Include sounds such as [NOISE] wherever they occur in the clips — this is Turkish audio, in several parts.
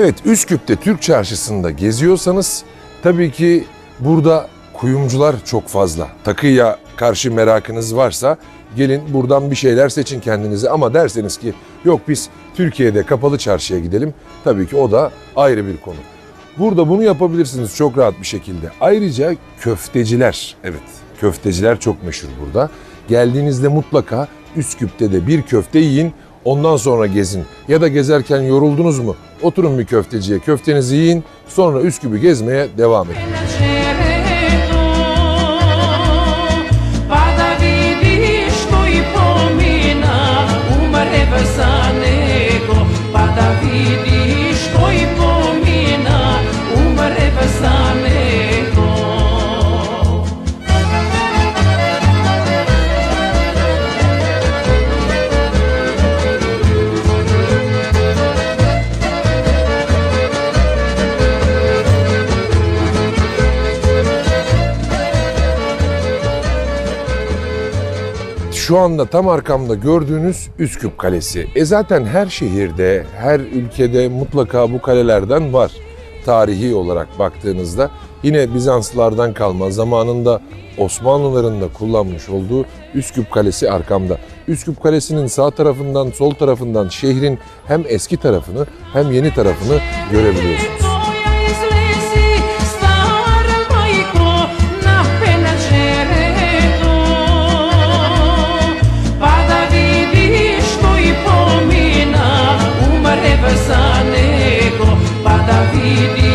Evet Üsküp'te Türk Çarşısı'nda geziyorsanız tabii ki burada kuyumcular çok fazla. Takıya karşı merakınız varsa gelin buradan bir şeyler seçin kendinize ama derseniz ki yok biz Türkiye'de kapalı çarşıya gidelim tabii ki o da ayrı bir konu. Burada bunu yapabilirsiniz çok rahat bir şekilde. Ayrıca köfteciler, evet köfteciler çok meşhur burada. Geldiğinizde mutlaka Üsküp'te de bir köfte yiyin, ondan sonra gezin. Ya da gezerken yoruldunuz mu? Oturun bir köfteciye, köftenizi yiyin, sonra Üsküp'ü gezmeye devam edin. Şu anda tam arkamda gördüğünüz Üsküp Kalesi. E zaten her şehirde, her ülkede mutlaka bu kalelerden var. Tarihi olarak baktığınızda yine Bizanslılardan kalma zamanında Osmanlıların da kullanmış olduğu Üsküp Kalesi arkamda. Üsküp Kalesi'nin sağ tarafından sol tarafından şehrin hem eski tarafını hem yeni tarafını görebiliyorsunuz. Da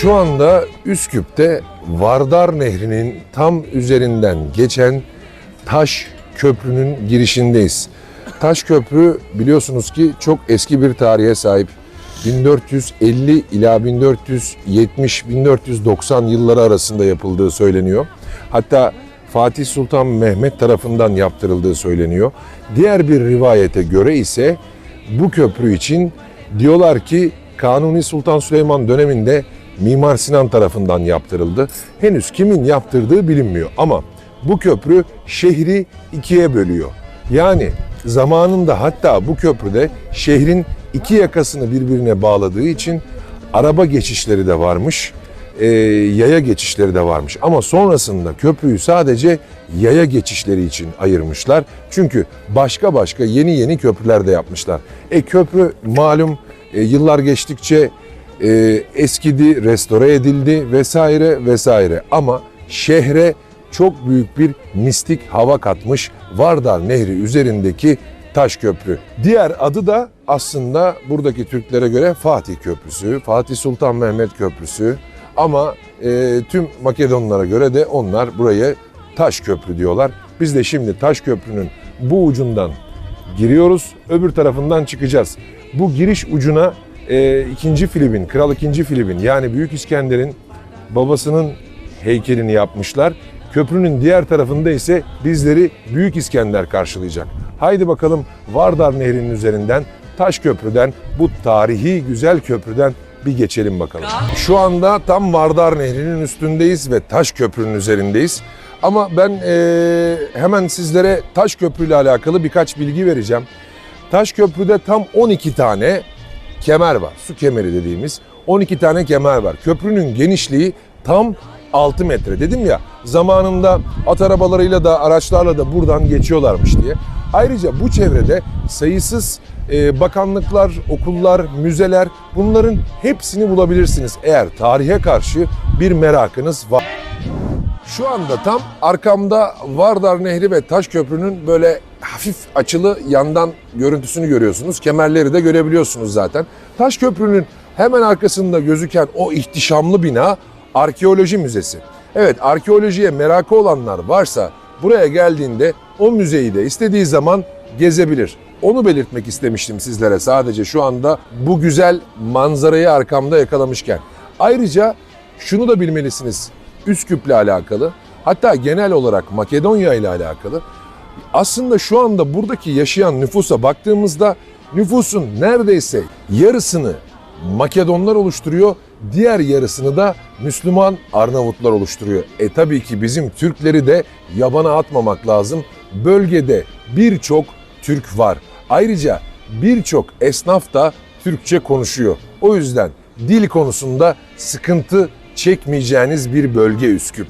şu anda Üsküp'te Vardar Nehri'nin tam üzerinden geçen Taş Köprü'nün girişindeyiz. Taş Köprü biliyorsunuz ki çok eski bir tarihe sahip. 1450 ila 1470-1490 yılları arasında yapıldığı söyleniyor. Hatta Fatih Sultan Mehmet tarafından yaptırıldığı söyleniyor. Diğer bir rivayete göre ise bu köprü için diyorlar ki Kanuni Sultan Süleyman döneminde Mimar Sinan tarafından yaptırıldı. Henüz kimin yaptırdığı bilinmiyor ama bu köprü şehri ikiye bölüyor. Yani zamanında hatta bu köprüde şehrin iki yakasını birbirine bağladığı için araba geçişleri de varmış, e, yaya geçişleri de varmış. Ama sonrasında köprüyü sadece yaya geçişleri için ayırmışlar. Çünkü başka başka yeni yeni köprüler de yapmışlar. E köprü malum e, yıllar geçtikçe e, eskidi, restore edildi vesaire vesaire. Ama şehre çok büyük bir mistik hava katmış Vardar Nehri üzerindeki taş köprü. Diğer adı da aslında buradaki Türklere göre Fatih Köprüsü, Fatih Sultan Mehmet Köprüsü. Ama e, tüm Makedonlara göre de onlar buraya Taş Köprü diyorlar. Biz de şimdi Taş Köprü'nün bu ucundan giriyoruz, öbür tarafından çıkacağız. Bu giriş ucuna e, 2. Filip'in, Kral 2. Filip'in yani Büyük İskender'in babasının heykelini yapmışlar. Köprünün diğer tarafında ise bizleri Büyük İskender karşılayacak. Haydi bakalım Vardar Nehri'nin üzerinden Taş Köprü'den bu tarihi güzel köprüden bir geçelim bakalım. Şu anda tam Vardar Nehri'nin üstündeyiz ve Taş Köprü'nün üzerindeyiz. Ama ben eee, hemen sizlere Taş Köprü ile alakalı birkaç bilgi vereceğim. Taş Köprü'de tam 12 tane kemer var. Su kemeri dediğimiz 12 tane kemer var. Köprünün genişliği tam 6 metre. Dedim ya zamanında at arabalarıyla da araçlarla da buradan geçiyorlarmış diye. Ayrıca bu çevrede sayısız e, bakanlıklar, okullar, müzeler bunların hepsini bulabilirsiniz eğer tarihe karşı bir merakınız var. Şu anda tam arkamda Vardar Nehri ve Taş Köprü'nün böyle hafif açılı yandan görüntüsünü görüyorsunuz. Kemerleri de görebiliyorsunuz zaten. Taş Köprü'nün hemen arkasında gözüken o ihtişamlı bina Arkeoloji Müzesi. Evet arkeolojiye merakı olanlar varsa buraya geldiğinde o müzeyi de istediği zaman gezebilir. Onu belirtmek istemiştim sizlere sadece şu anda bu güzel manzarayı arkamda yakalamışken. Ayrıca şunu da bilmelisiniz. Üsküp'le alakalı hatta genel olarak Makedonya ile alakalı aslında şu anda buradaki yaşayan nüfusa baktığımızda nüfusun neredeyse yarısını Makedonlar oluşturuyor, diğer yarısını da Müslüman Arnavutlar oluşturuyor. E tabii ki bizim Türkleri de yabana atmamak lazım. Bölgede birçok Türk var. Ayrıca birçok esnaf da Türkçe konuşuyor. O yüzden dil konusunda sıkıntı çekmeyeceğiniz bir bölge Üsküp.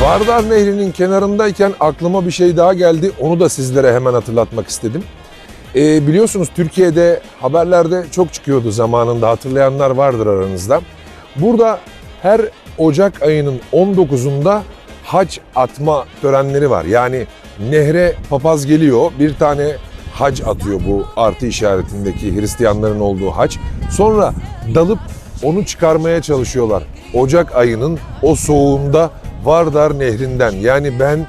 Vardar Nehri'nin kenarındayken aklıma bir şey daha geldi. Onu da sizlere hemen hatırlatmak istedim. Ee, biliyorsunuz Türkiye'de haberlerde çok çıkıyordu zamanında hatırlayanlar vardır aranızda. Burada her Ocak ayının 19'unda hac atma törenleri var. Yani nehre papaz geliyor bir tane hac atıyor bu artı işaretindeki Hristiyanların olduğu hac. Sonra dalıp onu çıkarmaya çalışıyorlar. Ocak ayının o soğuğunda Vardar Nehri'nden. Yani ben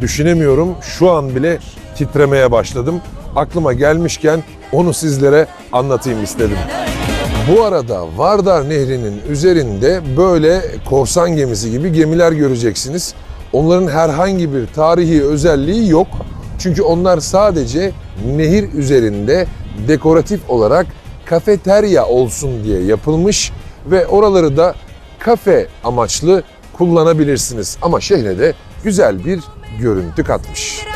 düşünemiyorum şu an bile titremeye başladım. Aklıma gelmişken onu sizlere anlatayım istedim. Bu arada Vardar Nehri'nin üzerinde böyle korsan gemisi gibi gemiler göreceksiniz. Onların herhangi bir tarihi özelliği yok. Çünkü onlar sadece nehir üzerinde dekoratif olarak kafeterya olsun diye yapılmış ve oraları da kafe amaçlı kullanabilirsiniz. Ama şehre de güzel bir görüntü katmış.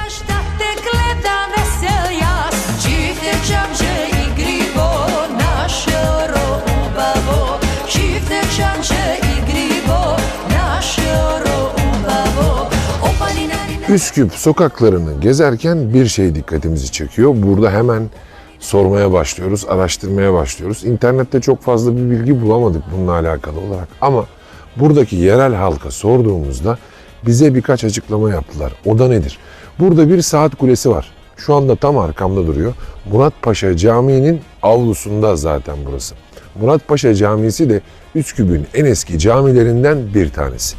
Üsküp sokaklarını gezerken bir şey dikkatimizi çekiyor. Burada hemen sormaya başlıyoruz, araştırmaya başlıyoruz. İnternette çok fazla bir bilgi bulamadık bununla alakalı olarak. Ama buradaki yerel halka sorduğumuzda bize birkaç açıklama yaptılar. O da nedir? Burada bir saat kulesi var. Şu anda tam arkamda duruyor. Murat Paşa Camii'nin avlusunda zaten burası. Murat Paşa Camisi de Üsküp'ün en eski camilerinden bir tanesi.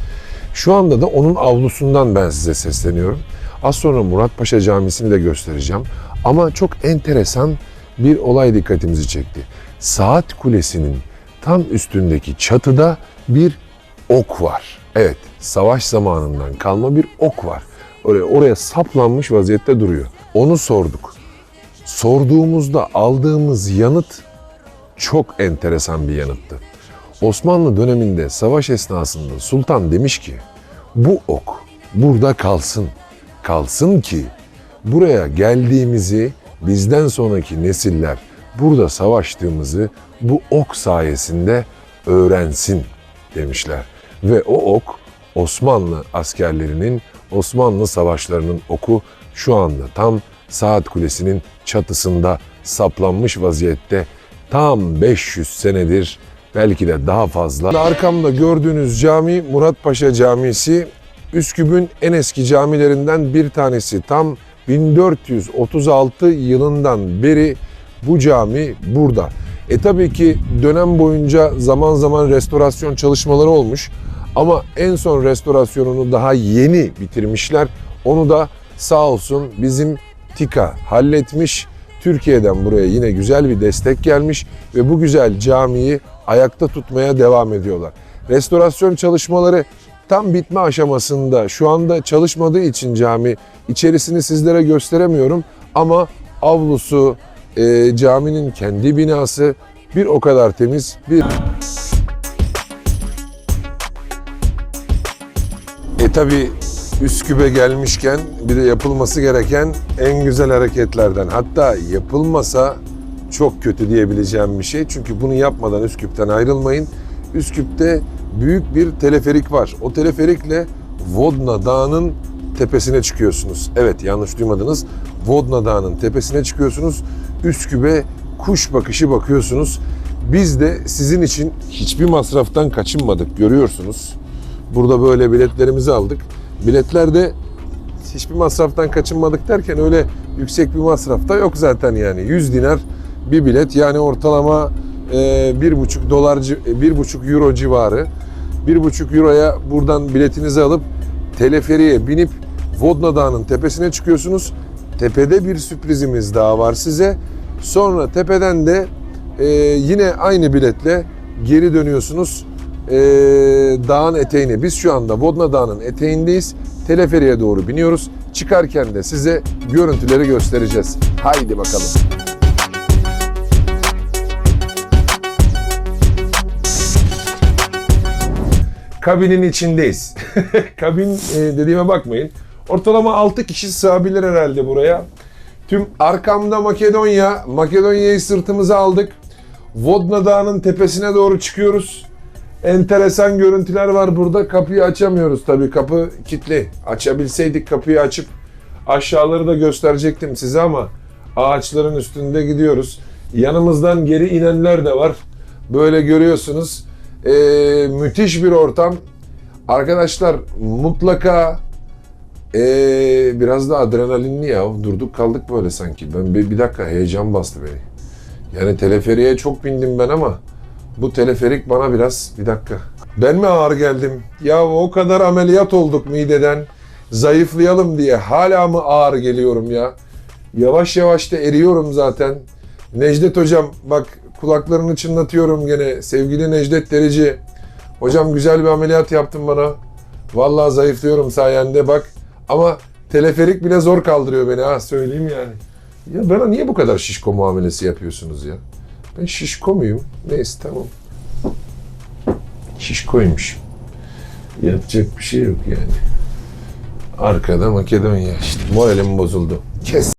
Şu anda da onun avlusundan ben size sesleniyorum. Az sonra Murat Paşa Camisi'ni de göstereceğim. Ama çok enteresan bir olay dikkatimizi çekti. Saat kulesinin tam üstündeki çatıda bir ok var. Evet, savaş zamanından kalma bir ok var. Oraya, oraya saplanmış vaziyette duruyor. Onu sorduk. Sorduğumuzda aldığımız yanıt çok enteresan bir yanıttı. Osmanlı döneminde savaş esnasında sultan demiş ki bu ok burada kalsın. Kalsın ki buraya geldiğimizi bizden sonraki nesiller burada savaştığımızı bu ok sayesinde öğrensin demişler. Ve o ok Osmanlı askerlerinin, Osmanlı savaşlarının oku şu anda tam Saat Kulesi'nin çatısında saplanmış vaziyette tam 500 senedir belki de daha fazla. Arkamda gördüğünüz cami Murat Paşa Camisi Üsküp'ün en eski camilerinden bir tanesi. Tam 1436 yılından beri bu cami burada. E tabii ki dönem boyunca zaman zaman restorasyon çalışmaları olmuş. Ama en son restorasyonunu daha yeni bitirmişler. Onu da sağ olsun bizim TİKA halletmiş. Türkiye'den buraya yine güzel bir destek gelmiş ve bu güzel camiyi ayakta tutmaya devam ediyorlar. Restorasyon çalışmaları tam bitme aşamasında. Şu anda çalışmadığı için cami içerisini sizlere gösteremiyorum ama avlusu, e, caminin kendi binası bir o kadar temiz, bir E tabi Üsküp'e gelmişken bir de yapılması gereken en güzel hareketlerden. Hatta yapılmasa çok kötü diyebileceğim bir şey. Çünkü bunu yapmadan Üsküp'ten ayrılmayın. Üsküp'te büyük bir teleferik var. O teleferikle Vodna Dağı'nın tepesine çıkıyorsunuz. Evet yanlış duymadınız. Vodna Dağı'nın tepesine çıkıyorsunuz. Üsküp'e kuş bakışı bakıyorsunuz. Biz de sizin için hiçbir masraftan kaçınmadık görüyorsunuz. Burada böyle biletlerimizi aldık. Biletlerde hiçbir masraftan kaçınmadık derken öyle yüksek bir masraf da yok zaten yani. 100 dinar bir bilet yani ortalama bir buçuk dolar, ci- bir buçuk euro civarı. Bir buçuk euroya buradan biletinizi alıp teleferiye binip Vodna Dağı'nın tepesine çıkıyorsunuz. tepede bir sürprizimiz daha var size. Sonra tepeden de e, yine aynı biletle geri dönüyorsunuz e, dağın eteğine. Biz şu anda Vodna Dağı'nın eteğindeyiz. Teleferiye doğru biniyoruz. Çıkarken de size görüntüleri göstereceğiz. Haydi bakalım. Kabinin içindeyiz. [LAUGHS] Kabin e, dediğime bakmayın. Ortalama 6 kişi sığabilir herhalde buraya. Tüm arkamda Makedonya. Makedonya'yı sırtımıza aldık. Vodna Dağı'nın tepesine doğru çıkıyoruz. Enteresan görüntüler var burada. Kapıyı açamıyoruz tabii. Kapı kilitli. Açabilseydik kapıyı açıp aşağıları da gösterecektim size ama ağaçların üstünde gidiyoruz. Yanımızdan geri inenler de var. Böyle görüyorsunuz. Ee, müthiş bir ortam. Arkadaşlar mutlaka ee, biraz da adrenalinli ya. Durduk kaldık böyle sanki. Ben bir, bir dakika heyecan bastı beni. Yani teleferiye çok bindim ben ama bu teleferik bana biraz bir dakika. Ben mi ağır geldim? Ya o kadar ameliyat olduk mideden. Zayıflayalım diye hala mı ağır geliyorum ya? Yavaş yavaş da eriyorum zaten. Necdet hocam bak kulaklarını çınlatıyorum gene. Sevgili Necdet Derici. Hocam güzel bir ameliyat yaptın bana. Vallahi zayıflıyorum sayende bak. Ama teleferik bile zor kaldırıyor beni ha söyleyeyim yani. Ya bana niye bu kadar şişko muamelesi yapıyorsunuz ya? Ben şişko muyum? Neyse tamam. Şişkoymuş. Yapacak bir şey yok yani. Arkada Makedonya işte. Moralim bozuldu. Kes.